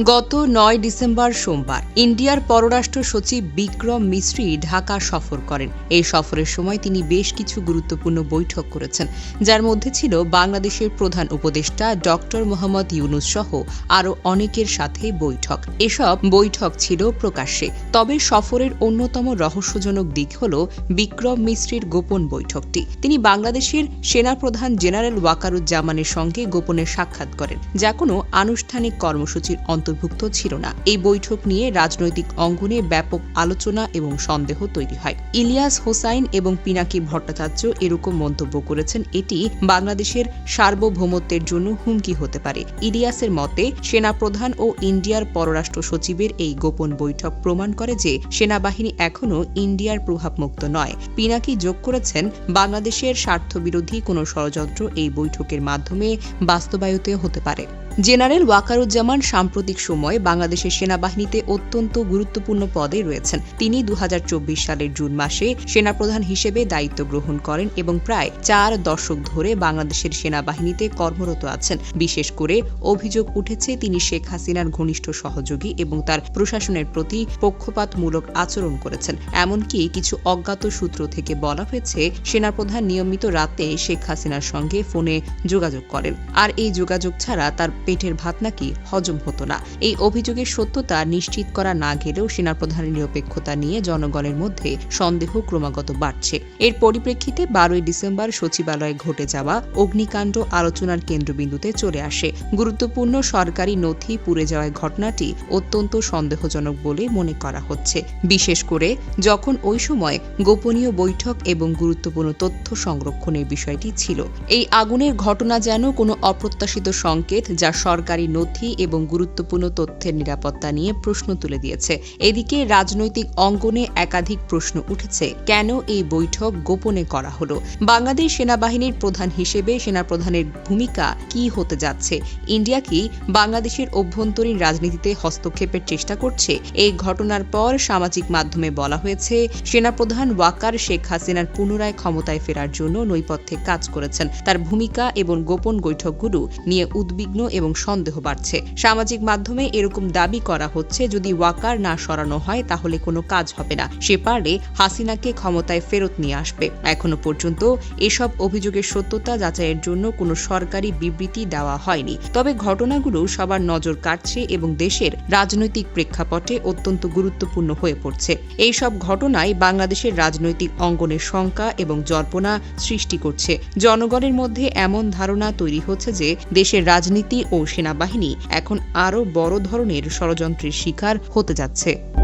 গত নয় ডিসেম্বর সোমবার ইন্ডিয়ার পররাষ্ট্র সচিব বিক্রম মিশ্রি ঢাকা সফর করেন। এই সফরের সময় তিনি বেশ কিছু গুরুত্বপূর্ণ বৈঠক করেছেন, যার মধ্যে ছিল বাংলাদেশের প্রধান উপদেষ্টা ডক্টর মোহাম্মদ ইউনুস সহ আরও অনেকের সাথে বৈঠক। এসব বৈঠক ছিল প্রকাশ্যে, তবে সফরের অন্যতম রহস্যজনক দিক হল বিক্রম মিশ্রির গোপন বৈঠকটি। তিনি বাংলাদেশের সেনাপ্রধান জেনারেল ওয়াকারুজ্জামানের সঙ্গে গোপনে সাক্ষাৎ করেন, যা কোনো আনুষ্ঠানিক কর্মসূচির অন্তর্ভুক্ত ছিল না। এই বৈঠক নিয়ে রাজনৈতিক অঙ্গনে ব্যাপক আলোচনা এবং সন্দেহ তৈরি হয়। ইলিয়াস হোসাইন এবং পিনাকি ভট্টাচার্য এরকম মন্তব্য করেছেন, এটি বাংলাদেশের সার্বভৌমত্বের জন্য হুমকি হতে পারে। ইলিয়াসের মতে, সেনাপ্রধান ও ইন্ডিয়ার পররাষ্ট্র সচিবের এই গোপন বৈঠক প্রমাণ করে যে সেনাবাহিনী এখনও ইন্ডিয়ার প্রভাবমুক্ত নয়। পিনাকি যোগ করেছেন, বাংলাদেশের স্বার্থবিরোধী কোনো ষড়যন্ত্র এই বৈঠকের মাধ্যমে বাস্তবায়িত হতে পারে। জেনারেল ওয়াকারুজ্জামান সাম্প্রতিক সময়ে বাংলাদেশের সেনাবাহিনীতে অত্যন্ত গুরুত্বপূর্ণ পদে রয়েছেন। তিনি দু হাজার চব্বিশ সালের জুন মাসে সেনাপ্রধান হিসেবে দায়িত্ব গ্রহণ করেন এবং প্রায় চার দশক ধরে বাংলাদেশের সেনাবাহিনীতে কর্মরত আছেন। বিশেষ করে অভিযোগ উঠেছে, তিনি শেখ হাসিনার ঘনিষ্ঠ সহযোগী এবং তার প্রশাসনের প্রতি পক্ষপাতমূলক আচরণ করেছেন। এমনকি কিছু অজ্ঞাত সূত্র থেকে বলা হয়েছে, সেনাপ্রধান নিয়মিত রাতে শেখ হাসিনার সঙ্গে ফোনে যোগাযোগ করেন। আর এই যোগাযোগ ছাড়া তার পেটের ভাত নাকি হজম হতো না। এই অভিযোগের সত্যতা নিশ্চিত করা না গেলেও সেনাপ্রধানের নিরপেক্ষতা নিয়ে জনগণের মধ্যে সন্দেহ ক্রমাগত বাড়ছে। এর পরিপ্রেক্ষিতে বারোই ডিসেম্বর সচিবালয়ে ঘটে যাওয়া অগ্নিকাণ্ড আলোচনার কেন্দ্রবিন্দুতে চলে আসে। গুরুত্বপূর্ণ সরকারি নথি পুড়ে যাওয়ার ঘটনাটি অত্যন্ত সন্দেহজনক বলে মনে করা হচ্ছে। বিশেষ করে যখন ওই সময় গোপনীয় বৈঠক এবং গুরুত্বপূর্ণ তথ্য সংরক্ষণের বিষয়টি ছিল। এই আগুনের ঘটনা যেন কোনো অপ্রত্যাশিত সংকেত যা সরকারি নথি এবং গুরুত্বপূর্ণ তথ্যের নিরাপত্তা নিয়ে প্রশ্ন তুলে দিয়েছে। এদিকে রাজনৈতিক অঙ্গনে একাধিক প্রশ্ন উঠেছে, কেন এই বৈঠক গোপনে করা হলো? বাংলাদেশ সেনাবাহিনীর প্রধান হিসেবে সেনাপ্রধানের ভূমিকা কি হতে যাচ্ছে? ইন্ডিয়া কি বাংলাদেশের অভ্যন্তরীণ রাজনীতিতে হস্তক্ষেপের চেষ্টা করছে? এই ঘটনার পর সামাজিক মাধ্যমে বলা হয়েছে, সেনাপ্রধান ওয়াকার শেখ হাসিনার পুনরায় ক্ষমতায় ফেরার জন্য নৈপথ্যে কাজ করেছেন। তার ভূমিকা এবং গোপন বৈঠকগুলো নিয়ে উদ্বিগ্ন এবং সন্দেহ বাড়ছে। সামাজিক মাধ্যমে এরকম দাবি করা হচ্ছে, যদি ওয়াকার না সরানো হয়, তাহলে কোনো কাজ হবে না। সে পারলে হাসিনাকে ক্ষমতায় ফেরত নিয়ে আসবে। এখনও পর্যন্ত এসব অভিযোগের সত্যতা যাচাইয়ের জন্য কোনো সরকারি বিবৃতি দেওয়া হয়নি। তবে ঘটনাগুলো সবার নজর কাটছে এবং দেশের রাজনৈতিক প্রেক্ষাপটে অত্যন্ত গুরুত্বপূর্ণ হয়ে পড়ছে। এই সব ঘটনায় বাংলাদেশের রাজনৈতিক অঙ্গনের শঙ্কা এবং জল্পনা সৃষ্টি করছে। জনগণের মধ্যে এমন ধারণা তৈরি হচ্ছে যে, দেশের রাজনীতি ও সেনাবাহিনী এখন আরও বড় ধরনের ষড়যন্ত্রের শিকার হতে যাচ্ছে।